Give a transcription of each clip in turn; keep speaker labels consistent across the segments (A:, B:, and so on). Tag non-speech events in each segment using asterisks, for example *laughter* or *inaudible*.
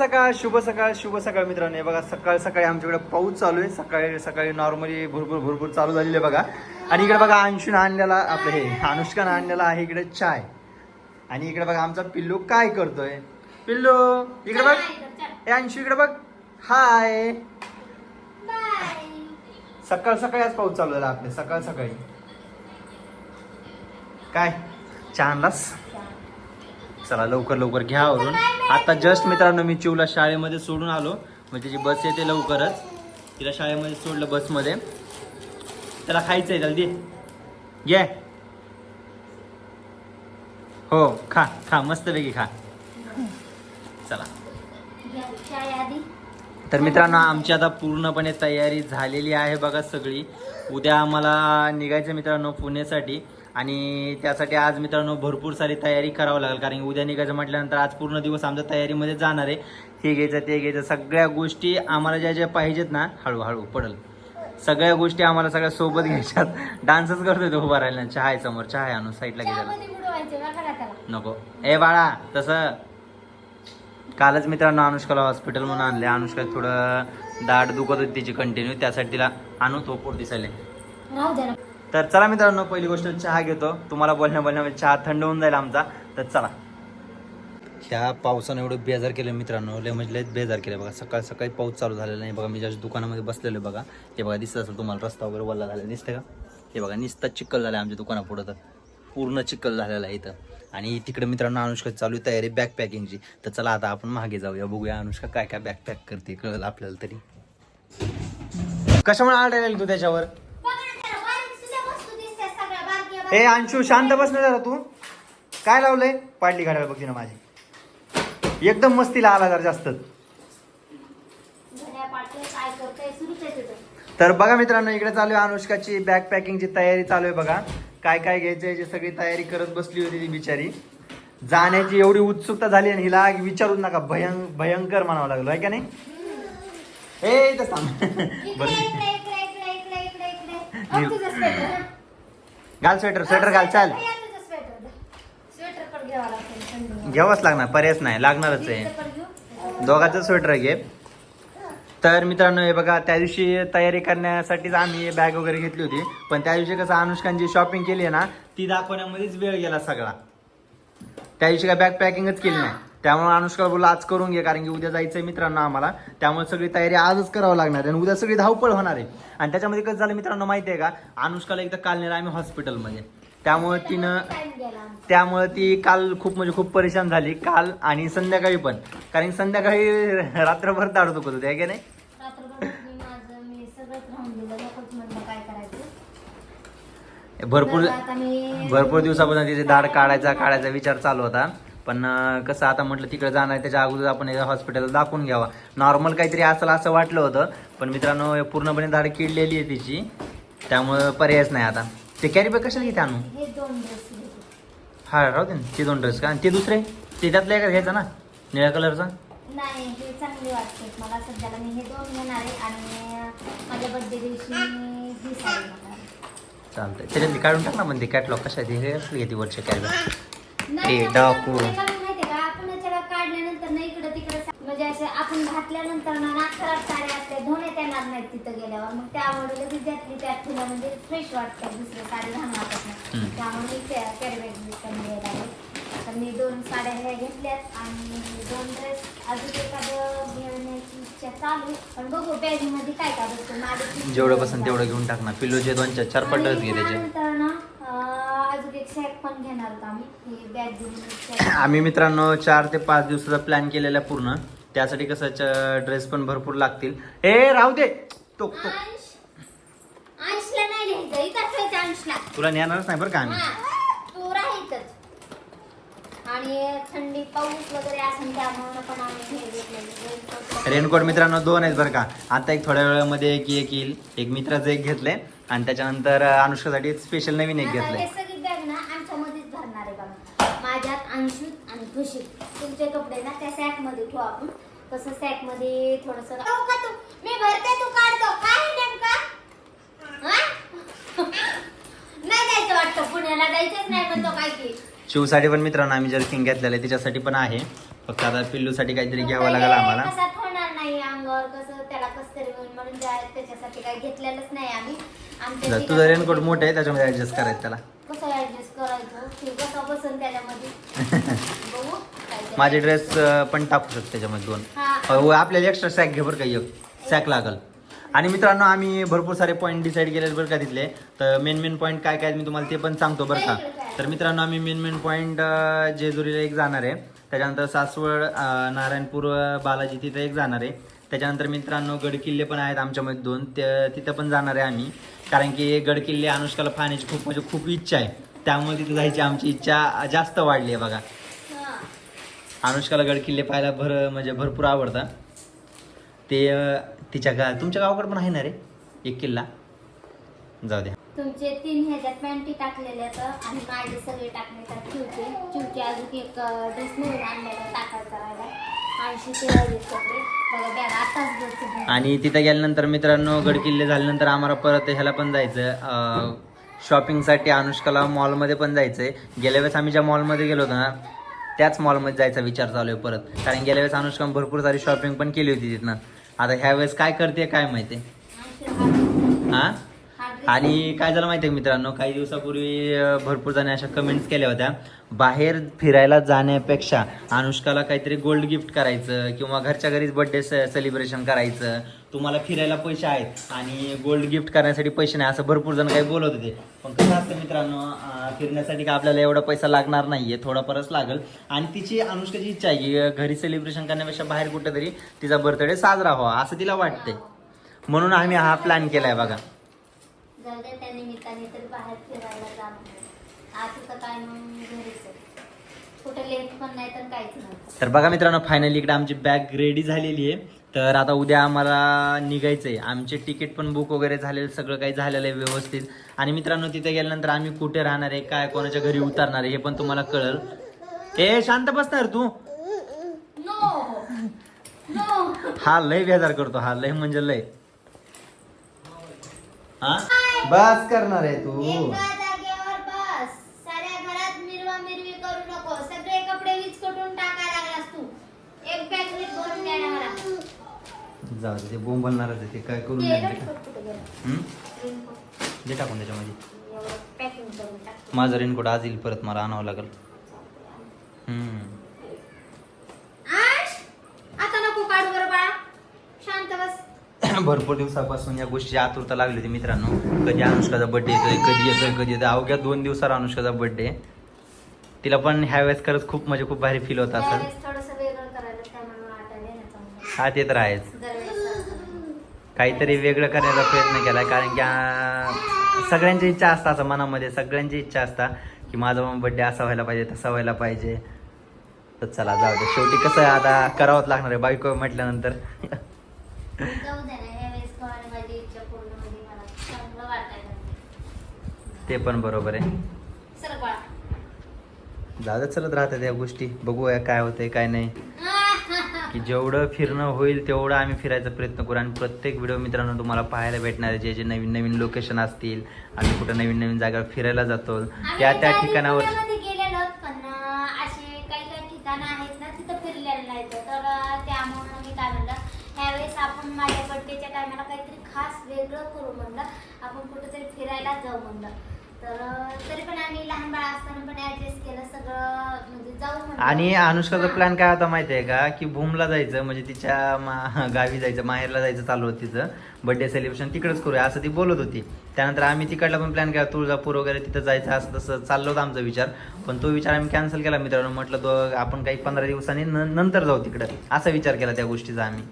A: सकाळ शुभ सकाळ शुभ सकाळ मित्रांनो. हे बघा सकाळ सकाळी आमच्याकडे पाऊस चालू आहे. सकाळी सकाळी नॉर्मली भरपूर भरपूर चालू झालेली आहे बघा. आणि इकडे बघा अंशून आणलेला आपलं हे अनुष्कानं आणलेला आहे इकडे चाय. आणि इकडे बघा आमचा पिल्लू काय करतोय? पिल्लू इकडे बघ. हे अंशू इकडे बघ. हाय सकाळ सकाळी आज पाऊस चालू झाला आपले. सकाळ सकाळी. काय? चहा आणलास? चला लवकर लवकर घ्या आवरून आता जस्ट मित्रांनो मी चिवला शाळेमध्ये सोडून आलो. म्हणजे जी बस येते लवकरच तिला शाळेमध्ये सोडलं बसमध्ये त्याला खायचंय जल्दी ये हो खा खा मस्तपैकी खा. चला. तर मित्रांनो आमची आता पूर्णपणे तयारी झालेली आहे बघा सगळी. उद्या आम्हाला निघायचं मित्रांनो पुण्यासाठी आणि त्यासाठी आज मित्रांनो भरपूर सारी तयारी करावं लागेल कारण की उद्या निघायचं म्हटल्यानंतर आज पूर्ण दिवस आमच्या तयारीमध्ये जाणार आहे. हे घ्यायचं ते घ्यायचं सगळ्या गोष्टी आम्हाला ज्या ज्या पाहिजेत ना हळूहळू पडल. सगळ्या गोष्टी आम्हाला सगळ्या सोबत घ्यायच्यात. डान्सच करतोय तो उभा राहिला चहा आहे समोर चहा आहे आणून साईडला घ्यायला नको. ए बाळा तसं. कालच मित्रांनो अनुष्काला हॉस्पिटल म्हणून आणले अनुष्का थोडं दाढ दुखत होती तिची कंटिन्यू त्यासाठी तिला आणू तो पोट दिसायला तर चला मित्रांनो पहिली गोष्ट चहा घेतो. तुम्हाला बोलण्या बोलण्यामध्ये चहा थंड होऊन जाईल आमचा. तर चला. ह्या पावसानं एवढं बेजार केलं मित्रांनो. लय म्हणजे लय बेजार केलं बघा. सकाळ सकाळी पाऊस चालू झालेला नाही बघा मी ज्या दुकानामध्ये बसलेलो आहे बघा. हे बघा दिसत असेल तुम्हाला रस्ता वगैरे वल्ला झाला दिसतं का? हे बघा निस्ता चिक्कल झाला आमच्या दुकानापुढं तर. पूर्ण चिक्कल झालेला आहे इथं. आणि तिकडे मित्रांनो अनुष्का चालू आहे तयारी बॅग पॅकिंगची तर चला आता आपण मागे जाऊया. बघूया अनुष्का काय काय बॅग पॅक करते. कळलं आपल्याला तरी. कशामुळे आढळेल तू त्याच्यावर? ए अंशू शांत बस ना जरा तू. काय लावलंय? पाडली गाड्या बघ ना माझी. एकदम मस्तीला आला जरा जास्त. तर बघा मित्रांनो इकडे चालू आहे अनुष्काची बॅग पॅकिंगची तयारी चालू आहे बघा. काय काय घ्यायचं याची सगळी तयारी करत बसली होती ती बिचारी. जाण्याची एवढी उत्सुकता झाली आणि हिला विचारूच नका भयं भयंकर म्हणावं लागलो आहे का नाही? ए इथं थांब. बरं घाल स्वेटर स्वेटर घाल चाल. घ्यावाच लागणार पर्यायच नाही लागणारच आहे. दोघांचं स्वेटर घे. तर मित्रांनो हे बघा त्या दिवशी तयारी करण्यासाठीच आम्ही बॅग वगैरे घेतली होती. पण त्या दिवशी कसं अनुष्कांची शॉपिंग केली आहे ना ती दाखवण्यामध्येच वेळ गेला सगळा. त्या दिवशी काय बॅग पॅकिंगच केली नाही. त्यामुळे अनुष्का बोलला आज करून घे कारण की उद्या जायचंय मित्रांनो आम्हाला. त्यामुळे सगळी तयारी आजच करावं लागणार आहे आणि उद्या सगळी धावपळ होणार आहे. आणि त्याच्यामध्ये कसं झालं मित्रांनो माहिती आहे का? अनुष्काला एकदा काल नेलं आम्ही हॉस्पिटलमध्ये. त्यामुळे तिनं त्यामुळे ती काल खूप म्हणजे खूप परेशान झाली. काल आणि संध्याकाळी पण. कारण संध्याकाळी रात्रभर दाढ दुखत होती आहे की नाही? भरपूर भरपूर दिवसापासून तिचे दाढ काढायचा काढायचा विचार चालू होता. पण कसं आता म्हटलं तिकडे जाणार आहे, त्याच्या अगोदर आपण हॉस्पिटलला दाखवून घ्यावा. नॉर्मल काहीतरी असेल असं वाटलं होतं पण मित्रांनो हे पूर्णपणे दाढ किडलेली आहे तिची. त्यामुळं पर्यायच नाही आता. ते कॅरी बॅग कशाला घेते आणू?
B: हे
A: राहू दे ते दोन ड्रेस का? आणि ते दुसरे? ते त्यातलं एका घ्यायचा ना निळ्या कलरचा?
B: नाही हे चांगले वाटते. मला सध्याला मी हे दोन घेणार आहे आणि माझ्या बर्थडे दिवशी मी ही साडी घेणार आहे.
A: चालतंय. त्याच्यातली काढून टाक ना म्हणजे कॅटलॉग कशा ते हे असली घेते वरचे कॅरी बॅग
B: आता
A: डाकू.
B: आपण याच्याला काढल्यानंतर ना इकडं तिकडं सा- म्हणजे असे आपण घातल्यानंतर ना ना खराब साड्या असते धुण्यात येणार नाहीत तिथं गेल्यावर. मग त्यामुळे लगेच त्यातली त्यात तुला म्हणजे फ्रेश वाटतं दुसरं
A: हम्म.
B: त्यामुळे कमी आता मी दोन साड्या ह्या घेतल्यात आणि दोन ड्रेस अजून एखादं घेण्याची इच्छा चालू आहे. पण बघू बॅगमध्ये काय काय माझं
A: जेवढं पसंत तेवढं घेऊन टाक ना. पिल्लोचे दोन चार चार पट ड्रेस घे त्याचे
B: त्यानंतर ना अं, अजून एक सॅक पण घेणार होतो आम्ही. ही बॅग घेऊन एक sack. *coughs*
A: आम्ही मित्रांनो चार ते पाच दिवसाचा प्लॅन केलेला आहे पूर्ण. त्यासाठी कसं ड्रेस पण भरपूर लागतील. ए राहू दे. टोक टोक.
B: अंश. अंशला नाही लिहायचं इथं ठेवायचं अंशला.
A: तुला नेणारच नाही बरं का आम्ही.
B: हा, तू राहायचंच आणि थंडी पाऊस वगैरे असेल त्यामुळे पण आम्ही हे घेतलेलं
A: रेनकोट मित्रांनो दोन आहेत बरं का. आता एक थोड्या वेळामध्ये एक एक येईल. एक मित्राचं एक घेतलंय. आणि त्याच्यानंतर अनुष्कासाठी एक स्पेशल नवीन एक घेतलंय
B: सगळी बॅग ना आमच्यामध्येच भरणार आहे बघा माझ्यात अंशूत आणि खुशीत तुमचे कपडे ना त्या सॅकमध्ये ठेवू आपण. तसं सॅकमध्ये थोडस का तू मी भरते तू काढतो. काय नेमका? हा? नाही जायचं वाटतं. पुण्याला जायचंच नाही काय की.
A: शिवसाठी पण मित्रांनो आम्ही जर्किंग घेतलेलं आहे तिच्यासाठी पण आहे. फक्त आता पिल्लूसाठी काहीतरी घ्यावं लागेल आम्हाला.
B: नाही अंगावर कसं त्याला कसं तरी होईल म्हणून त्या- त्याच्यासाठी काही घेतलेलंच नाही आम्ही. आमच्या
A: जर तुझं
B: ठिकाणी-
A: रेनकोट मोठं आहे त्याच्यामध्ये ऍडजस्ट करायचं त्याला.
B: कसं ऍडजस्ट करायचं? ते कसं बसन त्याच्यामध्ये. *laughs* बघू काय ते.
A: माझे ड्रेस पण टाकू शकतो त्याच्यामध्ये दोन.
B: हा.
A: हो, आपल्याला एक्स्ट्रा सॅक घे बरं का एक. सॅक लागल. आणि मित्रांनो आम्ही भरपूर सारे पॉईंट डिसाईड केले बरं का तिथले. तर मेन मेन पॉईंट काय काय आहेत मी तुम्हाला ते पण सांगतो बरं का. तर मित्रांनो आम्ही मेन मेन पॉईंट जेजुरीला एक जाणार आहे. त्याच्यानंतर सासवड नारायणपूर बालाजी तिथं एक जाणार आहे. त्याच्यानंतर मित्रांनो गडकिल्ले पण आहेत आमच्यामध्ये दोन. ते तिथं पण जाणार आहे आम्ही. कारण की गडकिल्ले अनुष्काला पाहण्याची खूप म्हणजे खूप इच्छा आहे. त्यामुळे तिथं जायची आमची इच्छा जास्त वाढली आहे बघा. अनुष्काला गडकिल्ले पाहायला भर म्हणजे भरपूर आवडतं. ते तिच्या गा तुमच्या गावाकडे पण आहे ना रे? एक किल्ला? जाऊ द्या.
B: तुमचे तीन ह्याच्यात पॅन्टी टाकलेले आहेत आणि माझे सगळे टाकले तर चिवचे चिवचे अजून एक ड्रेस नवीन आणलेला टाकायचा राहिला ऐंशी ते राहिलेत कपडे. बघा बॅग आताच घेतली.
A: आणि तिथे गेल्यानंतर मित्रांनो गडकिल्ले झाल्यानंतर आम्हाला परत ह्याला पण जायचं शॉपिंगसाठी अनुष्काला मॉलमध्ये पण जायचं आहे गेल्या वेळेस आम्ही ज्या मॉलमध्ये गेलो होतो ना त्याच मॉलमध्ये जायचा विचार चालू आहे परत. कारण गेल्या वेळेस अनुष्काने भरपूर सारी शॉपिंग पण केली होती तिथनं. आता ह्या वेळेस काय करते काय माहिती?
B: हा-
A: आणि काय झालं माहिती आहे मित्रांनो? काही दिवसापूर्वी भरपूर जण अशा कमेंट्स केल्या होत्या. बाहेर फिरायला जाण्यापेक्षा अनुष्काला काहीतरी गोल्ड गिफ्ट करायचं किंवा घरच्या घरीच बर्थडे सेलिब्रेशन करायचं. तुम्हाला फिरायला पैसे आहेत आणि गोल्ड गिफ्ट करण्यासाठी पैसे नाही असं भरपूर जण काही बोलत होते. पण कसं असतं मित्रांनो फिरण्यासाठी का आपल्याला एवढा पैसा लागणार नाहीये थोडाफारच लागेल. आणि तिची अनुष्काची इच्छा आहे की घरी सेलिब्रेशन करण्यापेक्षा बाहेर कुठेतरी तिचा बर्थडे साजरा व्हावा असं तिला वाटते म्हणून आम्ही हा प्लॅन केलाय बघा.
B: जाऊ द्या त्या निमित्ताने तरी बाहेर फिरायला जाणं आज तर काय मग घरीच आहे. कुठे लेट पण नाही तर काहीच नाही.
A: तर बघा मित्रांनो फायनली इकडे आमची बॅग रेडी झालेली आहे. तर आता उद्या आम्हाला निघायचं आहे आमचे तिकीट पण बुक वगैरे झालेलं सगळं काही झालेलं आहे व्यवस्थित. आणि मित्रांनो तिथे गेल्यानंतर आम्ही कुठे राहणार आहे काय कोणाच्या घरी उतरणार आहे हे पण तुम्हाला कळल. ए शांत बसणार तू. हा लय बेजार करतो. हा लय म्हणजे लय. हा? बस करणार आहे तू.
B: एका जागेवर बस. साऱ्या घरात मिरवा मिरवी करू नको. सगळे कपडे विचकटून टाकायला लागलास तू. एक बॅग वीज भरून द्या ना मला.
A: जाऊ दे, ते बोंबलणारच आहे ते काय करून
B: ते
A: नाही
B: रेनकोट कुठे गेलं?
A: हम्म?
B: रेनकोट.
A: दे टाकून त्याच्यामध्ये.
B: एवढं पॅकिंग करून टाक.
A: माझं रेनकोट आज येईल परत मला आणावं लागेल. हम्म
B: आश आता नको काढू बरं बाळा शांत बस
A: भरपूर दिवसापासून या गोष्टी आतुरता लागली होती मित्रांनो. कधी अनुष्काचा बर्थडे येतोय कधी येतोय कधी येतोय. अवघ्या दोन दिवसावर अनुष्काचा बर्थडे तिला पण ह्या वेळेस खरंच खूप म्हणजे खूप भारी फील होत असेल हा ते तर आहेच. काहीतरी वेगळं करण्याचा प्रयत्न केला कारण की सगळ्यांची इच्छा असतात असं मनामध्ये सगळ्यांची इच्छा असता की माझा बर्थडे असा व्हायला पाहिजे तसा व्हायला पाहिजे. तर चला जाऊ दे. शेवटी कसं आता करावंच लागणार आहे. बायको म्हटल्यानंतर
B: जाऊ दे ना यावेळेस कोणाने माझी इच्छा पूर्ण म्हणजे मला चांगलं वाटायला लागलं.
A: ते पण बरोबर आहे.
B: सर बाळा.
A: जाऊ दे चलत राहतात या गोष्टी. बघूया काय होतंय काय नाही. *laughs* की जेवढं फिरणं होईल तेवढं आम्ही फिरायचा प्रयत्न करू. आणि प्रत्येक व्हिडिओ मित्रांनो तुम्हाला पाहायला भेटणार आहे जे जे नवीन नवीन लोकेशन असतील. आम्ही कुठं नवीन नवीन जागा फिरायला जातो. त्या त्या ठिकाणावर
B: माझ्या बर्थडेच्या टायमाला काहीतरी खास वेगळं करू म्हणलं. आपण कुठेतरी फिरायला जाऊ म्हणलं. तर अं, तरी पण आम्ही लहान बाळ असताना पण ऍडजस्ट केलं सगळं म्हणजे जाऊ म्हणलं.
A: आणि अनुष्काचा
B: हां.
A: प्लॅन काय होता माहिती आहे का? की भूमला जायचं म्हणजे तिच्या मा- गावी जायचं माहेरला जायचं चालू होतं तिचं. बर्थडे सेलिब्रेशन तिकडेच करूया असं ती बोलत होती. त्यानंतर आम्ही तिकडला पण प्लॅन केला तुळजापूर वगैरे तिथं जायचं असं तसं चाललं होतं आमचा विचार. पण तो विचार आम्ही कॅन्सल केला मित्रांनो. म्हटलं तो आपण काही पंधरा दिवसांनी न- नंतर जाऊ तिकडं. असा विचार केला त्या गोष्टीचा आम्ही.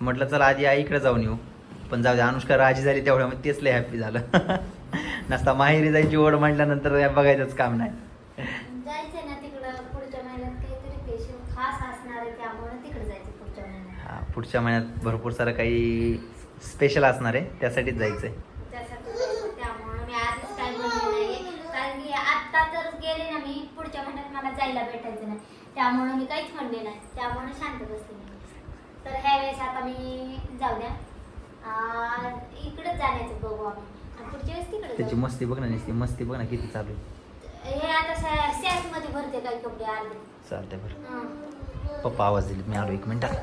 A: म्हटलं चला आधी आई इकडे जाऊन येऊ. पण जाऊ दे अनुष्का राजी झाली तेवढ्या मग तेच लय हॅप्पी झालं. *laughs* नसता माहेरी जायची ओढ म्हटल्यानंतर बघायचंच काम नाही.
B: जायचंय ना तिकडं पुढच्या महिन्यात काहीतरी स्पेशल खास असणार आहे त्यामुळे तिकडे जायचं पुढच्या महिन्यात.
A: हा, पुढच्या महिन्यात भरपूर सारं काही स्पेशल असणार आहे त्यासाठीच जायचंय.
B: त्यासाठी जायचं त्यामुळे मी आधीच काय म्हणले नाही कारण की आत्ता जर गेले ना मी पुढच्या महिन्यात मला जायला भेटायचं नाही. त्यामुळे मी काहीच म्हणले नाही. त्यामुळे शांत बसले मी. तर ह्या वेळेस आता मी जाऊ द्या. आ, इकडंच जाण्याचं बघू आम्ही पुढच्या वेळेस तिकडे
A: त्याची
B: जाऊ.
A: मस्ती बघ ना नुसती मस्ती बघ ना किती चालू आहे
B: हे आता सॅसमध्ये भरते काही कपडे अर्धे
A: चालतंय बरं
B: हं.
A: पप्पा आवाज दिले मी आलो एक मिनिटात